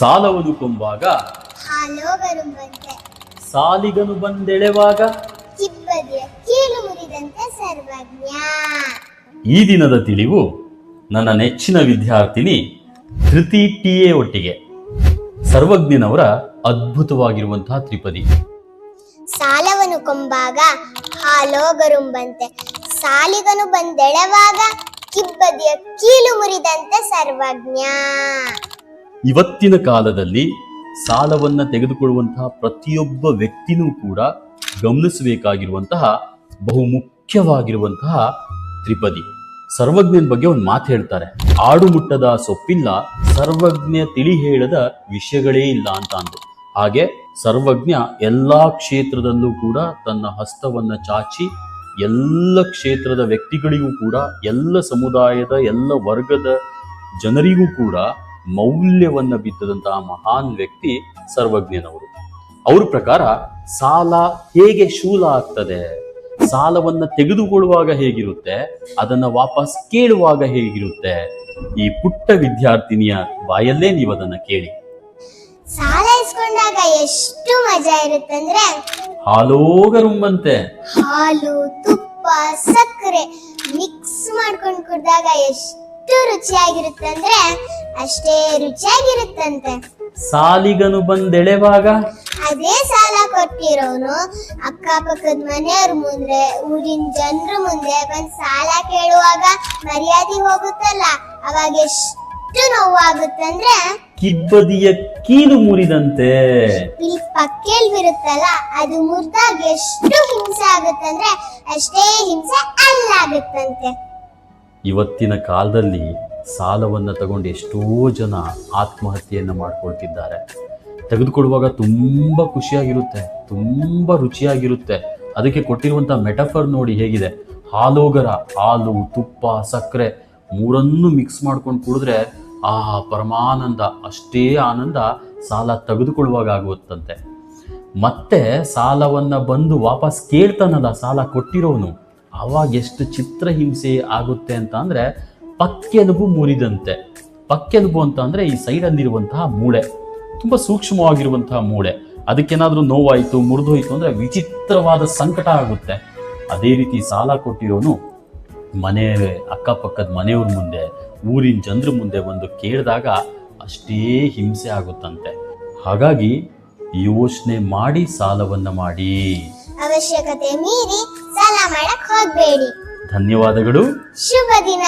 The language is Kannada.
ಸಾಲವನ್ನು ಕೊಂಬಾಗ? ಸಾಲಿಗನು ಬಂದೆಳೆವಾಗ? ಈ ದಿನದ ತಿಳಿವು ನನ್ನ ನೆಚ್ಚಿನ ವಿದ್ಯಾರ್ಥಿನಿ ಧೃತಿ ಟಿ ಎ ಒಟ್ಟಿಗೆ. ಸರ್ವಜ್ಞನವರ ಅದ್ಭುತವಾಗಿರುವಂತಹ ತ್ರಿಪದಿ. ಸಾಲವನ್ನು ಕೊಂಬಾಗ ಹಾಲೋಗರುಂಬಂತೆ ಸಾಲಿಗನು ಬಂದೆಳೆವಾಗ ಕಿಬ್ಬದಿಯ ಕೀಲು ಮುರಿದಂತೆ ಸರ್ವಜ್ಞ. ಇವತ್ತಿನ ಕಾಲದಲ್ಲಿ ಸಾಲವನ್ನ ತೆಗೆದುಕೊಳ್ಳುವಂತಹ ಪ್ರತಿಯೊಬ್ಬ ವ್ಯಕ್ತಿನೂ ಕೂಡ ಗಮನಿಸಬೇಕಾಗಿರುವಂತಹ ಬಹು ಮುಖ್ಯವಾಗಿರುವಂತಹ ತ್ರಿಪದಿ. ಸರ್ವಜ್ಞನ ಬಗ್ಗೆ ಒಂದು ಮಾತು ಹೇಳ್ತಾರೆ. ಆಡು ಮುಟ್ಟದ ಸೊಪ್ಪಿಲ್ಲ, ಸರ್ವಜ್ಞ ತಿಳಿ ಹೇಳದ ವಿಷಯಗಳೇ ಇಲ್ಲ ಅಂತ ಅಂದು ಹಾಗೆ ಸರ್ವಜ್ಞ ಎಲ್ಲಾ ಕ್ಷೇತ್ರದಲ್ಲೂ ಕೂಡ ತನ್ನ ಹಸ್ತವನ್ನ ಚಾಚಿ ಎಲ್ಲ ಕ್ಷೇತ್ರದ ವ್ಯಕ್ತಿಗಳಿಗೂ ಕೂಡ, ಎಲ್ಲ ಸಮುದಾಯದ, ಎಲ್ಲ ವರ್ಗದ ಜನರಿಗೂ ಕೂಡ ಮೌಲ್ಯವನ್ನ ಬಿದ್ದದಂತಹ ಮಹಾನ್ ವ್ಯಕ್ತಿ ಸರ್ವಜ್ಞನವರು. ಅವ್ರ ಪ್ರಕಾರ ಸಾಲ ಹೇಗೆ ಶೂಲ ಆಗ್ತದೆ? ಸಾಲವನ್ನ ತೆಗೆದುಕೊಳ್ಳುವಾಗ ಹೇಗಿರುತ್ತೆ? ಅದನ್ನ ವಾಪಸ್ ಕೇಳುವಾಗ ಹೇಗಿರುತ್ತೆ? ಈ ಪುಟ್ಟ ವಿದ್ಯಾರ್ಥಿನಿಯ ಬಾಯಲ್ಲೇ ನೀವು ಅದನ್ನ ಕೇಳಿ. ಸಾಲ ಇಸ್ಕೊಂಡಾಗ ಎಷ್ಟು ಮಜಾ ಇರುತ್ತಂದ್ರೆ? ಹಾಲೋಗರುಂಬಂತೆ ಹಾಲು ತುಪ್ಪ ಸಕ್ಕರೆ ಮಿಕ್ಸ್ ಮಾಡ್ಕೊಂಡು ಕುಡ್ದಾಗ ಎಷ್ಟು ರುಚಿಯಾಗಿರುತ್ತಂದ್ರೆ ಅಷ್ಟೇ ರುಚಿಯಾಗಿರುತ್ತಂತೆ. ಸಾಲಿಗನು ಬಂದೆಳೆವಾಗ? ಅದೇ ಸಾಲ ಕೊಟ್ಟಿರೋನು. ಅಕ್ಕಪಕ್ಕದ ಮನೆಯವ್ರ ಮುಂದೆ ಊರಿನ ಜನರ ಮುಂದೆ ಬಂದ್ ಸಾಲ ಕೇಳುವಾಗ ಮರ್ಯಾದೆ ಹೋಗುತ್ತಲ್ಲ? ಅವಾಗ ಎಷ್ಟು ನೋವಾಗುತ್ತಂದ್ರೆ ಕಿಬ್ಬದಿಯ ಕೀಲು ಮುರಿದಂತೆ. ಇಲ್ಲಿ ಪಕ್ಕೇಲ್ ಬಿರುತ್ತಲ್ಲ ಅದು ಮುರಿದಾಗ ಎಷ್ಟು ಹಿಂಸೆ ಆಗುತ್ತಂದ್ರೆ ಅಷ್ಟೇ ಹಿಂಸೆ ಅಲ್ಲಾಗುತ್ತಂತೆ. ಇವತ್ತಿನ ಕಾಲದಲ್ಲಿ ಸಾಲವನ್ನು ತಗೊಂಡು ಎಷ್ಟೋ ಜನ ಆತ್ಮಹತ್ಯೆಯನ್ನು ಮಾಡ್ಕೊಳ್ತಿದ್ದಾರೆ. ತೆಗೆದುಕೊಡುವಾಗ ತುಂಬ ಖುಷಿಯಾಗಿರುತ್ತೆ, ತುಂಬ ರುಚಿಯಾಗಿರುತ್ತೆ. ಅದಕ್ಕೆ ಕೊಟ್ಟಿರುವಂಥ ಮೆಟಫರ್ ನೋಡಿ ಹೇಗಿದೆ. ಹಾಲೋಗರ, ಹಾಲು, ತುಪ್ಪ, ಸಕ್ಕರೆ ಮೂರನ್ನು ಮಿಕ್ಸ್ ಮಾಡ್ಕೊಂಡು ಕುಡಿದ್ರೆ ಆ ಪರಮಾನಂದ, ಅಷ್ಟೇ ಆನಂದ ಸಾಲ ತೆಗೆದುಕೊಳ್ಳುವಾಗ ಆಗುತ್ತಂತೆ ಮತ್ತೆ ಸಾಲವನ್ನು ಬಂದು ವಾಪಸ್ ಕೇಳ್ತಾನಲ್ಲ, ಸಾಲ ಕೊಟ್ಟಿರೋನು. ಅವಾಗ ಎಷ್ಟು ಚಿತ್ರಹಿಂಸೆ ಆಗುತ್ತೆ ಅಂತ ಅಂದರೆ ಪಕ್ಕೆಲುಬು ಮುರಿದಂತೆ. ಪಕ್ಕೆಲುಬು ಅಂತ ಅಂದ್ರೆ ಈ ಸೈಡಲ್ಲಿರುವಂತಹ ಮೂಳೆ. ತುಂಬಾ ಸೂಕ್ಷ್ಮವಾಗಿರುವಂತಹ ಮೂಳೆ. ಅದಕ್ಕೇನಾದರೂ ನೋವಾಯಿತು, ಮುರಿದೋಯ್ತು ಅಂದ್ರೆ ವಿಚಿತ್ರವಾದ ಸಂಕಟ ಆಗುತ್ತೆ. ಅದೇ ರೀತಿ ಸಾಲ ಕೊಟ್ಟಿರೋನು ಮನೆ, ಅಕ್ಕಪಕ್ಕದ ಮನೆಯವ್ರ ಮುಂದೆ, ಊರಿನ ಜನರ ಮುಂದೆ ಬಂದು ಕೇಳಿದಾಗ ಅಷ್ಟೇ ಹಿಂಸೆ ಆಗುತ್ತಂತೆ. ಹಾಗಾಗಿ ಯೋಚನೆ ಮಾಡಿ ಸಾಲವನ್ನ ಮಾಡಿ. ಅವಶ್ಯಕತೆ ಮೀರಿ ಸಾಲ ಮಾಡಕ್ ಹೋಗ್ಬೇಡಿ. ಧನ್ಯವಾದಗಳು. ಶುಭ ದಿನ.